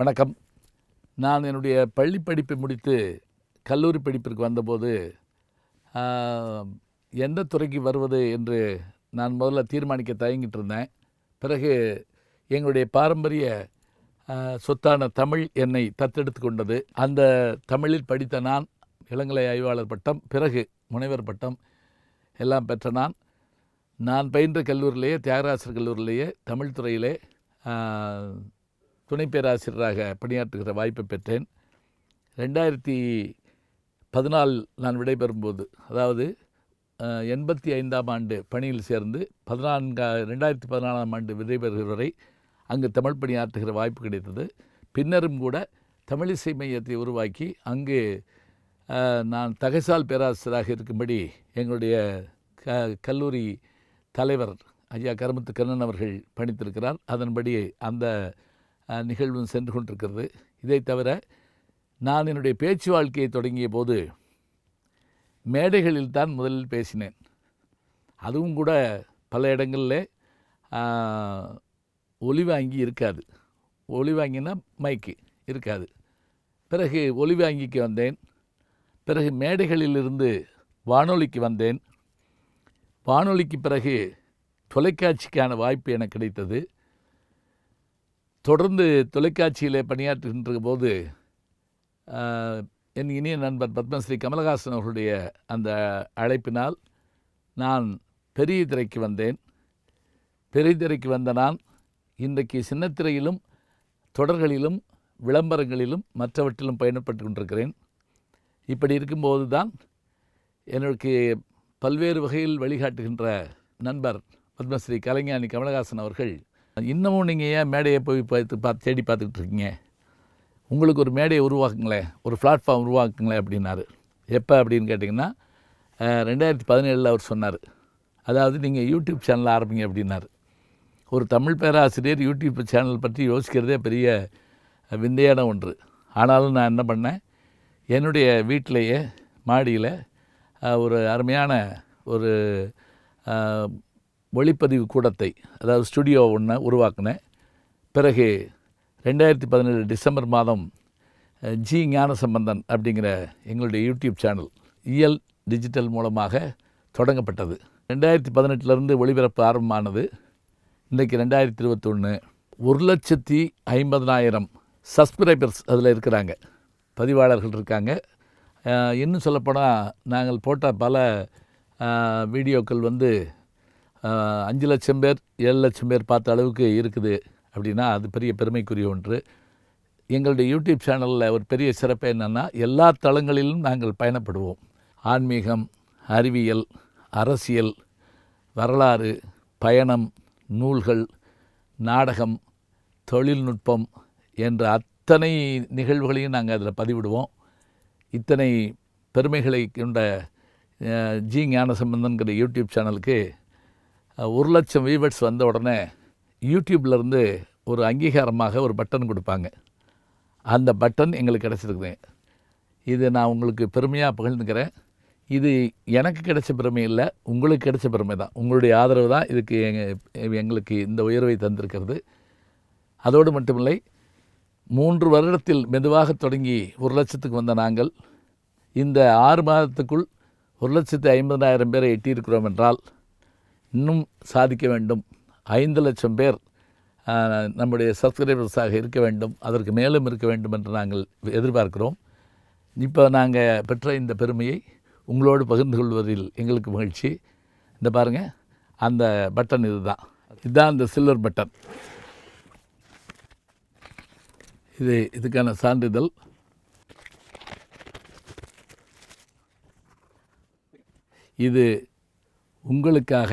வணக்கம். நான் என்னுடைய பள்ளி படிப்பை முடித்து கல்லூரி படிப்பிற்கு வந்தபோது எந்த துறைக்கு வருவது என்று நான் முதல்ல தீர்மானிக்க தயங்கிட்டு இருந்தேன். பிறகு எங்களுடைய பாரம்பரிய சொத்தான தமிழ் என்னை தத்தெடுத்து கொண்டது. அந்த தமிழில் படித்த நான் இளங்கலை ஆய்வாளர் பட்டம் பிறகு முனைவர் பட்டம் எல்லாம் பெற்ற நான். நான் பயின்ற கல்லூரியிலேயே தியாகராசர் கல்லூரியிலேயே தமிழ் துறையிலே துணை பேராசிரியராக பணியாற்றுகிற வாய்ப்பை பெற்றேன். ரெண்டாயிரத்தி பதினாலு நான் விடைபெறும்போது அதாவது எண்பத்தி ஐந்தாம் ஆண்டு பணியில் சேர்ந்து பதினான்கா ரெண்டாயிரத்தி பதினாலாம் ஆண்டு விடைபெறுகிற வரை அங்கு தமிழ் பணியாற்றுகிற வாய்ப்பு கிடைத்தது. பின்னரும் கூட தமிழிசை மையத்தை உருவாக்கி அங்கு நான் தகசால் பேராசிரியராக இருக்கும்படி எங்களுடைய க கல்லூரி தலைவர் ஐயா கருமத்து கண்ணன் அவர்கள் பணித்திருக்கிறார். அதன்படி அந்த நிகழ்வும் சென்று கொண்டிருக்கிறது. இதை தவிர நான் என்னுடைய பேச்சு வாழ்க்கையை தொடங்கிய போது மேடைகளில் தான் முதலில் பேசினேன். அதுவும் கூட பல இடங்களில் ஒளிவாங்கி ஒலி வாங்கி இருக்காது. ஒலி வாங்கினா மைக்கு இருக்காது. பிறகு ஒலி வாங்கிக்கு வந்தேன். பிறகு மேடைகளிலிருந்து வானொலிக்கு வந்தேன். வானொலிக்கு பிறகு தொலைக்காட்சிக்கான வாய்ப்பு எனக்கு கிடைத்தது. தொடர்ந்து தொலைக்காட்சியில் பணியாற்றுகின்ற போது என் இனிய நண்பர் பத்மஸ்ரீ கமலஹாசன் அவர்களுடைய அந்த அழைப்பினால் நான் பெரிய திரைக்கு வந்தேன். பெரிய திரைக்கு வந்த நான் இன்றைக்கு சின்னத்திரையிலும் தொடர்களிலும் விளம்பரங்களிலும் மற்றவற்றிலும் பயணப்பட்டு கொண்டிருக்கிறேன். இப்படி இருக்கும்போது தான் எனக்கு பல்வேறு வகையில் வழிகாட்டுகின்ற நண்பர் பத்மஸ்ரீ கலைஞானி கமலஹாசன் அவர்கள் இன்னமும் நீங்கள் ஏன் மேடையை போய் பார்த்து பார்த்து தேடி பார்த்துக்கிட்டு இருக்கீங்க உங்களுக்கு ஒரு மேடையை உருவாக்குங்களேன் ஒரு பிளாட்ஃபார்ம் உருவாக்குங்களேன் அப்படின்னாரு. எப்போ அப்படின்னு கேட்டிங்கன்னா ரெண்டாயிரத்தி பதினேழில் அவர் சொன்னார். அதாவது நீங்கள் யூடியூப் சேனல் ஆரம்பிங்க அப்படின்னாரு. ஒரு தமிழ் பேராசிரியர் யூடியூப் சேனல் பற்றி யோசிக்கிறதே பெரிய விந்தையான ஒன்று. ஆனாலும் நான் என்ன பண்ணேன் என்னுடைய வீட்டிலேயே மாடியில் ஒரு அருமையான ஒரு ஒளிப்பதிவு கூடத்தை அதாவது ஸ்டுடியோ ஒன்று உருவாக்கினேன். பிறகு ரெண்டாயிரத்தி பதினேழு டிசம்பர் மாதம் ஜி ஞானசம்பந்தன் அப்படிங்கிற எங்களுடைய யூடியூப் சேனல் இயல் டிஜிட்டல் மூலமாக தொடங்கப்பட்டது. ரெண்டாயிரத்தி பதினெட்டுலேருந்து ஒளிபரப்பு ஆரம்பமானது. இன்றைக்கி ரெண்டாயிரத்தி இருபத்தொன்று ஒரு லட்சத்தி ஐம்பதனாயிரம் சப்ஸ்கிரைபர்ஸ் அதில் இருக்கிறாங்க. பதிவாளர்கள் இருக்காங்க. இன்னும் சொல்லப்போனால் நாங்கள் போட்ட பல வீடியோக்கள் வந்து அஞ்சு லட்சம் பேர் ஏழு லட்சம் பேர் பார்த்த அளவுக்கு இருக்குது. அப்படின்னா அது பெரிய பெருமைக்குரிய ஒன்று. எங்களுடைய யூடியூப் சேனலில் ஒரு பெரிய சிறப்பு என்னென்னா எல்லா தளங்களிலும் நாங்கள் பயணப்படுவோம். ஆன்மீகம் அறிவியல் அரசியல் வரலாறு பயணம் நூல்கள் நாடகம் தொழில்நுட்பம் என்ற அத்தனை நிகழ்வுகளையும் நாங்கள் அதில் பதிவிடுவோம். இத்தனை பெருமைகளை கொண்ட ஜி ஞானசம்பந்தன்கிற யூடியூப் சேனலுக்கு ஒரு லட்சம் வியூவர்ஸ் வந்த உடனே யூடியூப்லேருந்து ஒரு அங்கீகாரமாக ஒரு பட்டன் கொடுப்பாங்க. அந்த பட்டன் எங்களுக்கு கிடச்சிருக்குது. இது நான் உங்களுக்கு பெருமையாக பகிர்ந்துக்கிறேன். இது எனக்கு கிடைச்ச பெருமை இல்லை உங்களுக்கு கிடைச்ச பெருமை தான். உங்களுடைய ஆதரவு தான் இதுக்கு எங்கள் எங்களுக்கு இந்த உயர்வை தந்திருக்கிறது. அதோடு மட்டுமில்லை மூன்று வருடத்தில் மெதுவாக தொடங்கி ஒரு லட்சத்துக்கு வந்த நாங்கள் இந்த ஆறு மாதத்துக்குள் ஒரு லட்சத்து ஐம்பதாயிரம் பேரை எட்டியிருக்கிறோம் என்றால் இன்னும் சாதிக்க வேண்டும். ஐந்து லட்சம் பேர் நம்முடைய சப்ஸ்கிரைபர்ஸாக இருக்க வேண்டும். அதற்கு மேலும் இருக்க வேண்டும் என்று நாங்கள் எதிர்பார்க்கிறோம். இப்போ நாங்கள் பெற்ற இந்த பெருமையை உங்களோடு பகிர்ந்து கொள்வதில் எங்களுக்கு மகிழ்ச்சி. இந்த பாருங்கள் அந்த பட்டன் இதுதான். இதுதான் அந்த சில்வர் பட்டன் இது இதுக்கான சான்றிதழ். இது உங்களுக்காக